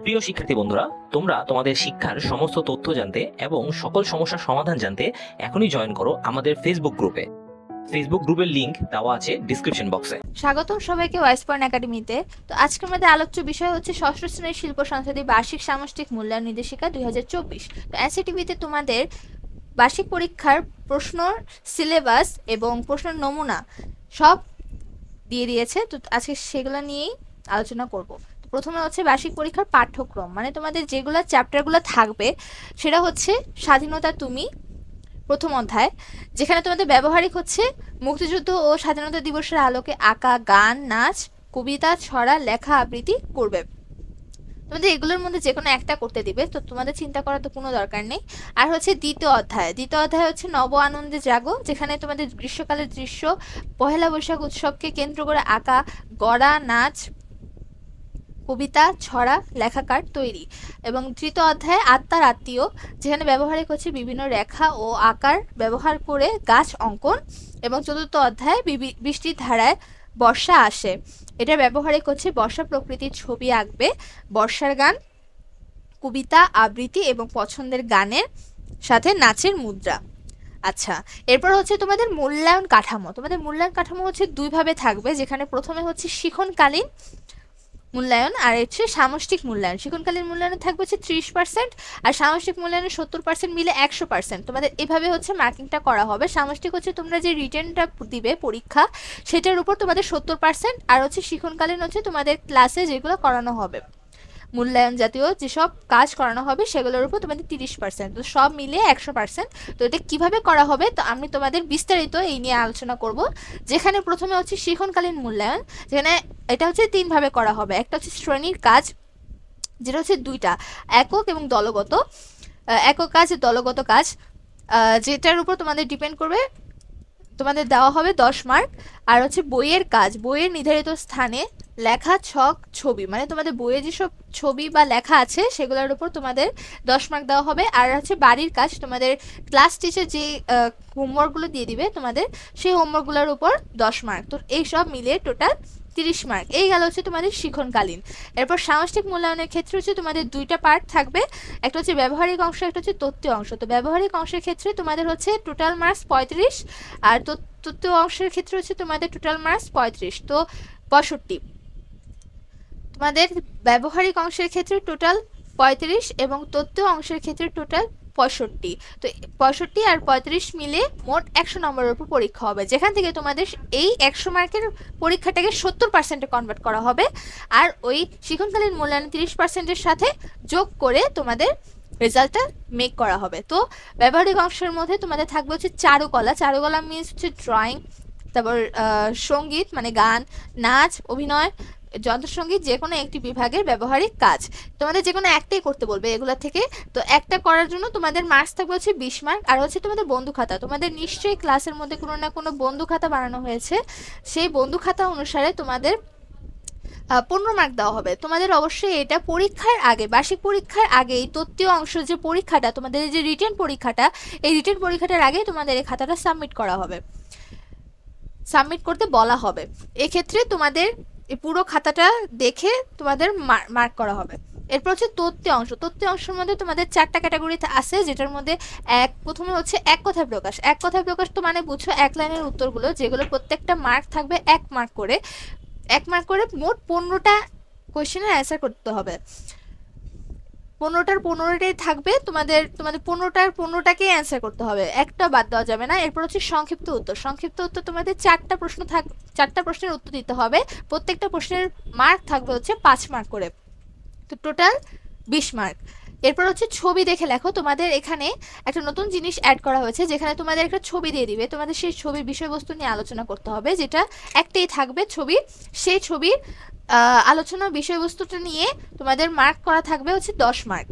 প্রিয় শিক্ষার্থী বন্ধুরা, তোমরা তোমাদের শিক্ষার সমস্ত তথ্য জানতে এবং সকল সমস্যার সমাধান জানতে এখনই জয়েন করো আমাদের ফেসবুক গ্রুপে ফেসবুক গ্রুপের লিংক দেওয়া আছে ডিসক্রিপশন বক্সে স্বাগতম সবাইকে ওয়াইস পয়েন্ট একাডেমিতে তো। আজকে আমাদের আলোচ্য বিষয় হচ্ছে ষষ্ঠ শ্রেণির শিল্প সংসদে বার্ষিক সামষ্টিক মূল্যায়ন নির্দেশিকা দুই হাজার চব্বিশ। তো এনসিটিভিতে তোমাদের বার্ষিক পরীক্ষার প্রশ্ন সিলেবাস এবং প্রশ্ন নমুনা সব দিয়ে দিয়েছে। তো আজকে সেগুলো নিয়েই আলোচনা করব। প্রথমে হচ্ছে বার্ষিক পরীক্ষার পাঠ্যক্রম। মানে তোমাদের যেগুলো চ্যাপ্টারগুলো থাকবে, সেটা হচ্ছে স্বাধীনতা তুমি প্রথম অধ্যায়, যেখানে তোমাদের ব্যবহারিক হচ্ছে মুক্তিযুদ্ধ ও স্বাধীনতা দিবসের আলোকে আঁকা গান, নাচ, কবিতা, ছড়া, লেখা, আবৃত্তি করবে। তোমাদের এগুলোর মধ্যে যে কোনো একটা করতে দিবে, তো তোমাদের চিন্তা করার তো কোনো দরকার নেই। আর হচ্ছে দ্বিতীয় অধ্যায় দ্বিতীয় অধ্যায় হচ্ছে নব আনন্দে জাগো, যেখানে তোমাদের গ্রীষ্মকালের দৃশ্য, পহেলা বৈশাখ উৎসবকে কেন্দ্র করে আঁকা গড়া, নাচ কবিতা, ছড়া, লেখাকার তৈরি এবং তৃতীয় অধ্যায়ে আত্মার আত্মীয়, যেখানে ব্যবহারিক হচ্ছে বিভিন্ন রেখা ও আকার ব্যবহার করে গাছ অঙ্কন এবং চতুর্থ অধ্যায় বৃষ্টির ধারায় বর্ষা আসে। এটা ব্যবহারিক হচ্ছে বর্ষা প্রকৃতির ছবি আঁকবে। বর্ষার গান, কবিতা, আবৃত্তি এবং পছন্দের গানের সাথে নাচের মুদ্রা। আচ্ছা এরপর হচ্ছে তোমাদের মূল্যায়ন কাঠামো। তোমাদের মূল্যায়ন কাঠামো হচ্ছে দুইভাবে থাকবে, যেখানে প্রথমে হচ্ছে শিখনকালীন মূল্যায়ন, আর হচ্ছে সামষ্টিক মূল্যায়ন। শিক্ষণকালীন মূল্যায়নে থাকবে হচ্ছে ত্রিশ পার্সেন্ট আর সামষ্টিক মূল্যায়নে সত্তর পার্সেন্ট মিলে একশো পার্সেন্ট তোমাদের এভাবে হচ্ছে মার্কিংটা করা হবে। সামষ্টিক হচ্ছে তোমরা যে রিটার্নটা দিবে পরীক্ষা, সেটার উপর তোমাদের সত্তর পার্সেন্ট আর হচ্ছে শিক্ষণকালীন হচ্ছে তোমাদের ক্লাসে যেগুলো করানো হবে। মূল্যায়ন জাতীয় যেসব কাজ করানো হবে সেগুলোর উপর তোমাদের তিরিশ পার্সেন্ট তো সব মিলিয়ে একশো পার্সেন্ট তো এটা কীভাবে করা হবে? তো আমি তোমাদের বিস্তারিত এই নিয়ে আলোচনা করব। যেখানে প্রথমে হচ্ছে শিক্ষণকালীন মূল্যায়ন, যেখানে এটা হচ্ছে তিনভাবে করা হবে। একটা হচ্ছে শ্রেণির কাজ, যেটা হচ্ছে দুইটা, একক এবং দলগত। একক কাজ, দলগত কাজ যেটার উপর তোমাদের ডিপেন্ড করবে তোমাদের দেওয়া হবে দশ মার্ক আর হচ্ছে বইয়ের কাজ, বইয়ের নির্ধারিত স্থানে লেখা ছক ছবি মানে তোমাদের বইয়ে যেসব ছবি বা লেখা আছে সেগুলোর উপর তোমাদের দশ মার্ক দেওয়া হবে, আর হচ্ছে বাড়ির কাজ, তোমাদের ক্লাস টিচার যে হোমওয়ার্কগুলো দিয়ে দিবে তোমাদের, সেই হোমওয়ার্কগুলোর উপর দশ মার্ক তো এইসব মিলিয়ে টোটাল তিরিশ মার্ক এই গেল হচ্ছে তোমাদের শিক্ষণকালীন এরপর সামষ্টিক মূল্যায়নের ক্ষেত্রে হচ্ছে তোমাদের দুইটা পার্ট থাকবে। একটা হচ্ছে ব্যবহারিক অংশ, একটা হচ্ছে তত্ত্বীয় অংশ। তো ব্যবহারিক অংশের ক্ষেত্রে তোমাদের হচ্ছে টোটাল মার্কস পঁয়ত্রিশ, আর তথ্য- অংশের ক্ষেত্রে হচ্ছে তোমাদের টোটাল মার্কস পঁয়ত্রিশ। তো পঁয়ষট্টি। তোমাদের ব্যবহারিক অংশের ক্ষেত্রে টোটাল পঁয়ত্রিশ এবং তত্ত্বীয় অংশের ক্ষেত্রে টোটাল পঁয়ষট্টি। তো পঁয়ষট্টি আর পঁয়ত্রিশ মিলে মোট একশো নম্বরের উপর পরীক্ষা হবে। যেখান থেকে তোমাদের এই একশো মার্কের পরীক্ষাটাকে সত্তর পার্সেন্টে কনভার্ট করা হবে আর ওই শিক্ষণকালীন মূল্যায়ন তিরিশ পার্সেন্টের সাথে যোগ করে তোমাদের রেজাল্টটা মেক করা হবে। তো ব্যবহারিক অংশের মধ্যে তোমাদের থাকবে হচ্ছে চারুকলা। চারুকলা মিনস হচ্ছে ড্রয়িং তারপর সংগীত মানে গান, নাচ, অভিনয় যন্ত্রসঙ্গীত যে কোনো একটি বিভাগের ব্যবহারিক কাজ। তোমাদের যে কোনো একটাই করতে বলবে এগুলা থেকে। তো একটা করার জন্য তোমাদের মার্কস থাকবে হচ্ছে বিশ মার্ক আর হচ্ছে তোমাদের বন্ধু খাতা। তোমাদের নিশ্চয়ই ক্লাসের মধ্যে কোনো না কোনো বন্ধু খাতা বানানো হয়েছে। সেই বন্ধু খাতা অনুসারে তোমাদের পনেরো মার্ক দেওয়া হবে। তোমাদের অবশ্যই এটা পরীক্ষার আগে, বার্ষিক পরীক্ষার আগে এই তত্ত্বীয় অংশ যে পরীক্ষাটা, তোমাদের যে রিটেন পরীক্ষাটা, এই রিটেন পরীক্ষাটার আগে তোমাদের এই খাতাটা সাবমিট করা হবে। সাবমিট করতে বলা হবে। এক্ষেত্রে তোমাদের এই পুরো খাতাটা দেখে তোমাদের মার্ক করা হবে। এরপর হচ্ছে তথ্য অংশ। তথ্য অংশের মধ্যে তোমাদের চারটা ক্যাটাগরি আছে, যেটার মধ্যে এক, প্রথমে হচ্ছে এক কথায় প্রকাশ। এক কথায় প্রকাশ তো মানে বুঝছ, এক লাইনের উত্তরগুলো, যেগুলো প্রত্যেকটা মার্ক থাকবে এক মার্ক করে। এক মার্ক করে মোট পনেরোটা কোয়েশ্চেনের অ্যান্সার করতে হবে। পনেরোটার পনেরোটাই থাকবে, তোমাদের তোমাদের পনেরোটার পনেরোটাকেই অ্যান্সার করতে হবে। একটা বাদ দেওয়া যাবে না। এরপর হচ্ছে সংক্ষিপ্ত উত্তর। সংক্ষিপ্ত উত্তর তোমাদের চারটা প্রশ্ন থাক, চারটা প্রশ্নের উত্তর দিতে হবে। প্রত্যেকটা প্রশ্নের মার্ক থাকবে হচ্ছে পাঁচ মার্ক করে। তো টোটাল বিশ মার্ক এরপর হচ্ছে ছবি দেখে লেখো। তোমাদের এখানে একটা নতুন জিনিস অ্যাড করা হয়েছে যেখানে তোমাদের একটা ছবি দিয়ে দিবে। তোমাদের সেই ছবির বিষয়বস্তু নিয়ে আলোচনা করতে হবে যেটা একটাই থাকবে ছবি। সেই ছবির আহ, আলোচনার বিষয়বস্তুটা নিয়ে তোমাদের মার্ক করা থাকবে হচ্ছে দশ মার্ক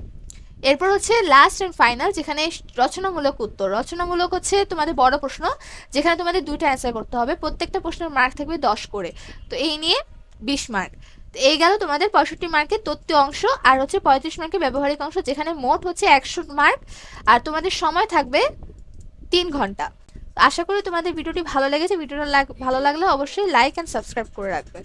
এরপর হচ্ছে লাস্ট অ্যান্ড ফাইনাল যেখানে রচনামূলক উত্তর। রচনামূলক হচ্ছে তোমাদের বড় প্রশ্ন যেখানে তোমাদের দুইটা অ্যান্সার করতে হবে। প্রত্যেকটা প্রশ্নের মার্ক থাকবে দশ করে। তো এই নিয়ে বিশ মার্ক এই গেল তোমাদের পঁয়ষট্টি মার্কের তথ্য অংশ, আর হচ্ছে পঁয়ত্রিশ মার্কের ব্যবহারিক অংশ, যেখানে মোট হচ্ছে একশো মার্ক, আর তোমাদের সময় থাকবে তিন ঘণ্টা। আশা করি তোমাদের ভিডিওটি ভালো লেগেছে। ভিডিওটা ভালো লাগলে অবশ্যই লাইক অ্যান্ড সাবস্ক্রাইব করে রাখবে।